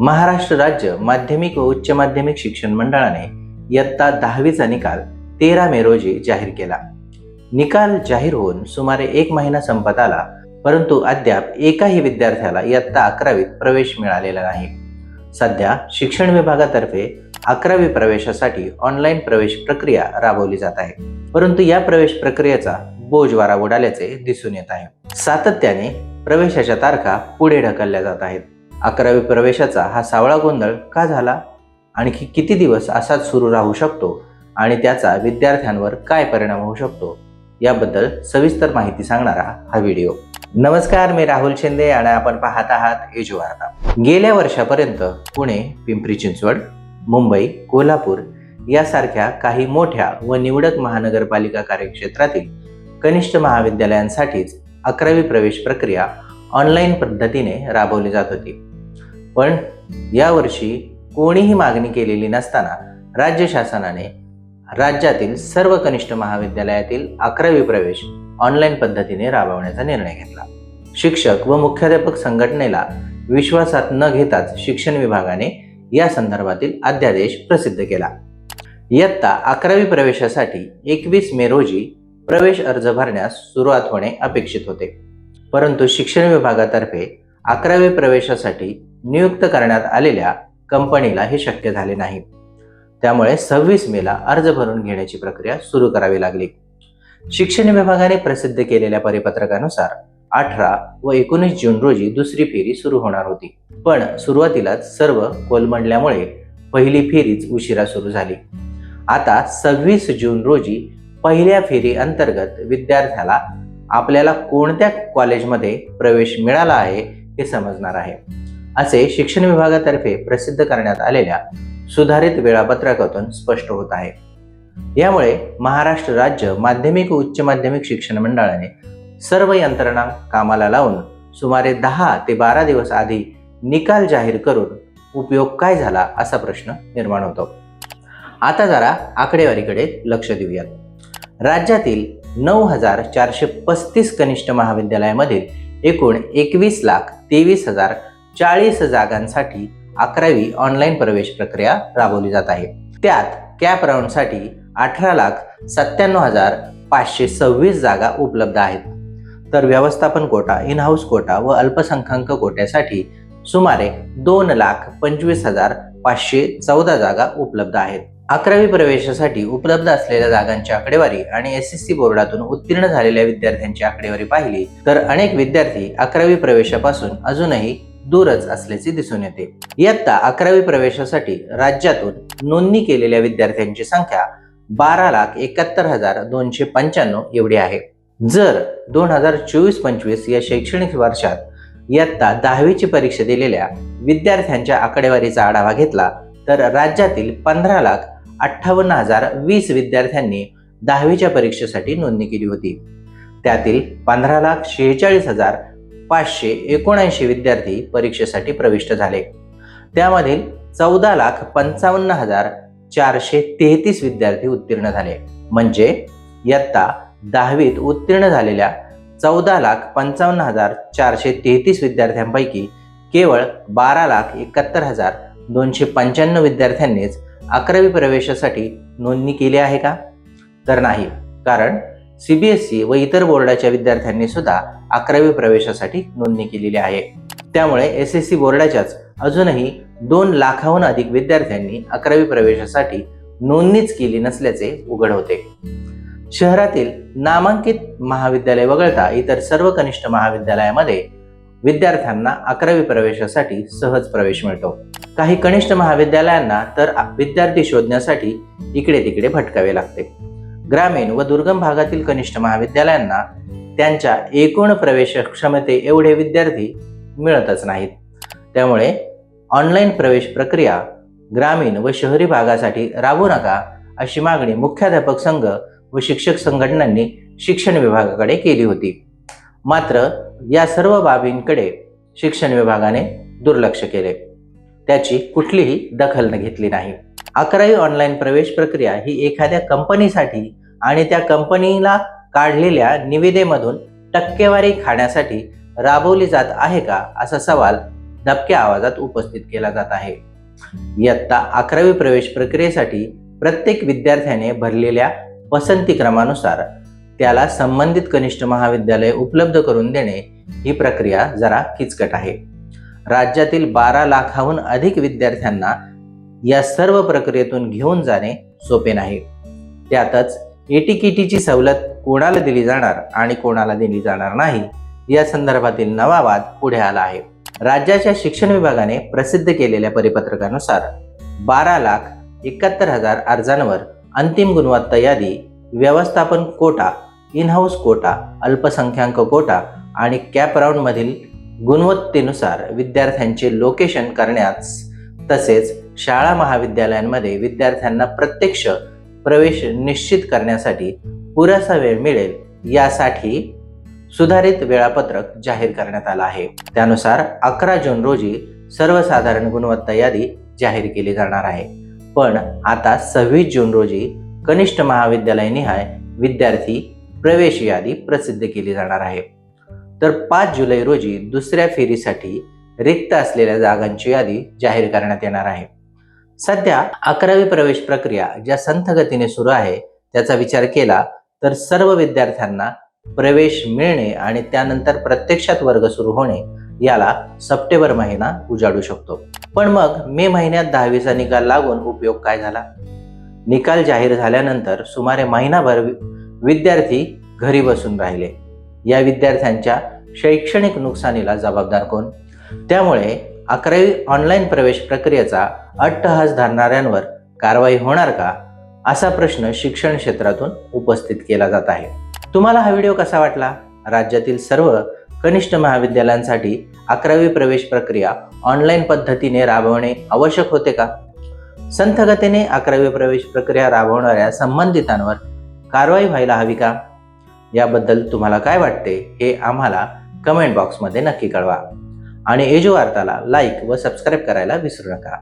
महाराष्ट्र राज्य माध्यमिक व उच्च माध्यमिक शिक्षण मंडळाने इयत्ता दहावीचा निकाल तेरा मे रोजी जाहीर केला. निकाल जाहीर होऊन सुमारे एक महिना संपत आला परंतु अद्याप एकाही विद्यार्थ्याला इयत्ता अकरावीत प्रवेश मिळालेला नाही. सध्या शिक्षण विभागातर्फे अकरावी प्रवेशासाठी ऑनलाईन प्रवेश प्रक्रिया राबवली जात आहे. परंतु या प्रवेश प्रक्रियेचा बोजवारा उडाल्याचे दिसून येत आहे. सातत्याने प्रवेशाच्या तारखा पुढे ढकलल्या जात आहेत. अकरावी प्रवेशाचा हा सावळा गोंधळ का झाला? आणखी किती दिवस असाच सुरू राहू शकतो? आणि त्याचा विद्यार्थ्यांवर काय परिणाम होऊ शकतो? याबद्दल सविस्तर माहिती सांगणारा हा व्हिडिओ. नमस्कार मी राहुल शिंदे आणि आपण पाहत आहात एज वार्ता गेल्या वर्षापर्यंत पुणे पिंपरी चिंचवड मुंबई कोल्हापूर यासारख्या काही मोठ्या व निवडक महानगरपालिका कार्यक्षेत्रातील कनिष्ठ महाविद्यालयांसाठीच अकरावी प्रवेश प्रक्रिया ऑनलाईन पद्धतीने राबवली जात होती. पण यावर्षी कोणीही मागणी केलेली नसताना राज्य शासनाने राज्यातील सर्व कनिष्ठ महाविद्यालयातील अकरावी प्रवेश ऑनलाईन पद्धतीने राबवण्याचा निर्णय घेतला. शिक्षक व मुख्याध्यापक संघटनेला विश्वासात न घेताच शिक्षण विभागाने या संदर्भातील अध्यादेश प्रसिद्ध केला. इयत्ता अकरावी प्रवेशासाठी एकवीस मे रोजी प्रवेश अर्ज भरण्यास सुरुवात होणे अपेक्षित होते. परंतु शिक्षण विभागातर्फे अकरावी प्रवेशासाठी नियुक्त करण्यात आलेल्या कंपनीला हे शक्य झाले नाही. त्यामुळे सव्वीस मेला अर्ज भरून घेण्याची प्रक्रिया सुरू करावी लागली. शिक्षण विभागाने प्रसिद्ध केलेल्या परिपत्रकानुसार अठरा व एकोणीस जून रोजी दुसरी फेरी सुरू होणार होती. पण सुरुवातीलाच सर्व कोलमडल्यामुळे पहिली फेरीच उशिरा सुरू झाली. आता सव्वीस जून रोजी पहिल्या फेरी अंतर्गत विद्यार्थ्याला आपल्याला कोणत्या कॉलेजमध्ये प्रवेश मिळाला आहे हे समजणार आहे. असे शिक्षण विभागातर्फे प्रसिद्ध करण्यात आलेल्या सुधारित वेळापत्रकातून स्पष्ट होत आहे. यामुळे महाराष्ट्र राज्य माध्यमिक व उच्च माध्यमिक शिक्षण मंडळाने सर्व यंत्रणा कामाला लावून सुमारे दहा ते बारा दिवस आधी निकाल जाहीर करून उपयोग काय झाला असा प्रश्न निर्माण होतो. आता जरा आकडेवारीकडे लक्ष देऊयात. राज्यातील नऊ हजार चारशे पस्तीस कनिष्ठ महाविद्यालयामधील एकूण एकवीस लाख तेवीस हजार चाळीस जागांसाठी अकरावी ऑनलाईन प्रवेश प्रक्रिया राबवली जात आहे. त्यात कॅप राऊंडसाठी अठरा लाख सत्त्याण्णव हजार पाचशे सव्वीस जागा उपलब्ध आहेत. तर व्यवस्थापन कोटा इन हाऊस कोटा व अल्पसंख्याक कोट्यासाठी सुमारे दोन लाख पंचवीस हजार पाचशे चौदा जागा उपलब्ध आहेत. अकरावी प्रवेशासाठी उपलब्ध असलेल्या जागांची आकडेवारी आणि एस एस सी बोर्डातून उत्तीर्ण झालेल्या विद्यार्थ्यांची आकडेवारी पाहिली तर अनेक विद्यार्थी अकरावी प्रवेशापासून अजूनही दूरच असल्याचे दिसून येते. इयत्ता अकरावी प्रवेशासाठी राज्यातून नोंदणी केलेल्या विद्यार्थ्यांची संख्या बारा लाख एकाहत्तर हजार दोनशे पंच्याण्णव एवढी आहे. जर दोन हजार चोवीस पंचवीस या शैक्षणिक वर्षात इयत्ता दहावीची परीक्षा दिलेल्या विद्यार्थ्यांच्या आकडेवारीचा आढावा घेतला तर राज्यातील पंधरा लाख अठ्ठावन्न हजार वीस विद्यार्थ्यांनी दहावीच्या परीक्षेसाठी नोंदणी केली होती. त्यातील पंधरा लाख शेहेचाळीस हजार पाचशे एकोणऐंशी विद्यार्थी परीक्षेसाठी प्रविष्ट झाले. त्यामधील चौदा लाख पंचावन्न हजार चारशे तेहतीस विद्यार्थी उत्तीर्ण झाले. म्हणजे इयत्ता दहावीत उत्तीर्ण झालेल्या चौदा लाख पंचावन्न हजार चारशे तेहतीस विद्यार्थ्यांपैकी केवळ बारा लाख एकाहत्तर हजार दोनशे पंच्याण्णव विद्यार्थ्यांनीच अकरावी प्रवेशासाठी नोंदणी केली आहे का? तर नाही. कारण सी बी एस व इतर बोर्डाच्या विद्यार्थ्यांनी सुद्धा अकरावी प्रवेशासाठी नोंदणी केलेली आहे. त्यामुळे एस एस सी बोर्डाच्याच अजूनही दोन लाखाहून अधिक विद्यार्थ्यांनी अकरावी प्रवेशासाठी नोंदणीच केली नसल्याचे उघड होते. शहरातील नामांकित महाविद्यालय वगळता इतर सर्व कनिष्ठ महाविद्यालयामध्ये विद्यार्थ्यांना अकरावी प्रवेशासाठी सहज प्रवेश मिळतो. काही कनिष्ठ महाविद्यालयांना तर विद्यार्थी शोधण्यासाठी इकडे तिकडे भटकावे लागते. ग्रामीण व दुर्गम भागातील कनिष्ठ महाविद्यालयांना त्यांच्या एकूण प्रवेश क्षमते एवढे विद्यार्थी मिळतच नाहीत. त्यामुळे ऑनलाईन प्रवेश प्रक्रिया ग्रामीण व शहरी भागासाठी राबू नका अशी मागणी मुख्याध्यापक संघ व शिक्षक संघटनांनी शिक्षण विभागाकडे केली होती. मात्र या सर्व बाबींकडे शिक्षण विभागाने दुर्लक्ष केले. त्याची कुठलीही दखल घेतली नाही. अकरावी ऑनलाईन प्रवेश प्रक्रिया ही एखाद्या कंपनीसाठी आणि त्या कंपनीला काढलेल्या निविदेमधून टक्केवारी खाण्यासाठी राबवली जात आहे का असा सवाल दबक्या आवाजात उपस्थित केला जात आहे. इयत्ता अकरावी प्रवेश प्रक्रियेसाठी प्रत्येक विद्यार्थ्याने भरलेल्या पसंती क्रमानुसार त्याला संबंधित कनिष्ठ महाविद्यालय उपलब्ध करून देणे ही प्रक्रिया जरा किचकट आहे. राज्यातील बारा लाखाहून अधिक विद्यार्थ्यांना या सर्व प्रक्रियेतून घेऊन जाणे सोपे नाही. त्यातच एटीकेटीची सवलत कोणाला दिली जाणार आणि कोणाला दिली जाणार नाही या संदर्भातील नवा वाद पुढे आला आहे. राज्याच्या शिक्षण विभागाने प्रसिद्ध केलेल्या परिपत्रकानुसार बारा लाख एकाहत्तर हजार अर्जांवर अंतिम गुणवत्ता यादी व्यवस्थापन कोटा इन हाऊस कोटा अल्पसंख्याक कोटा आणि कॅप राऊंडमधील गुणवत्तेनुसार विद्यार्थ्यांचे लोकेशन करण्यास तसेच शाळा महाविद्यालयांमध्ये विद्यार्थ्यांना प्रत्यक्ष प्रवेश निश्चित करण्यासाठी पुरेसा वेळ मिळेल यासाठी सुधारित वेळापत्रक जाहीर करण्यात आलं आहे. त्यानुसार अकरा जून रोजी सर्वसाधारण गुणवत्ता यादी जाहीर केली जाणार आहे. पण आता सव्वीस जून रोजी कनिष्ठ महाविद्यालय निहाय विद्यार्थी प्रवेश यादी प्रसिद्ध केली जाणार आहे. तर पाच जुलै रोजी दुसऱ्या फेरीसाठी रिक्त असलेल्या जागांची यादी जाहीर करण्यात येणार आहे. सध्या अकरावी प्रवेश प्रक्रिया ज्या संथ गतीने सुरू आहे त्याचा विचार केला तर सर्व विद्यार्थ्यांना प्रवेश मिळणे आणि त्यानंतर प्रत्यक्षात वर्ग सुरू होणे याला सप्टेंबर महिना उजाडू शकतो. पण मग मे महिन्यात दहावीचा निकाल लागून उपयोग काय झाला? निकाल जाहीर झाल्यानंतर सुमारे महिनाभर विद्यार्थी घरी बसून राहिले. या विद्यार्थ्यांच्या शैक्षणिक नुकसानीला जबाबदार कोण? त्यामुळे अकरावी ऑनलाईन प्रवेश प्रक्रियेचा अट्टहास धरणाऱ्यांवर कारवाई होणार का? असा प्रश्न शिक्षण क्षेत्रातून उपस्थित केला जात आहे. तुम्हाला हा व्हिडिओ कसा वाटला? राज्यातील सर्व कनिष्ठ महाविद्यालयांसाठी अकरावी प्रवेश प्रक्रिया ऑनलाईन पद्धतीने राबवणे आवश्यक होते का? संथगतीने अकरावी प्रवेश प्रक्रिया राबवणाऱ्या संबंधितांवर कारवाई व्हायला हवी का? याबद्दल तुम्हाला काय वाटते हे आम्हाला कमेंट बॉक्समध्ये नक्की कळवा. आणि एजू वार्ताला लाईक व सबस्क्राईब करायला विसरू नका.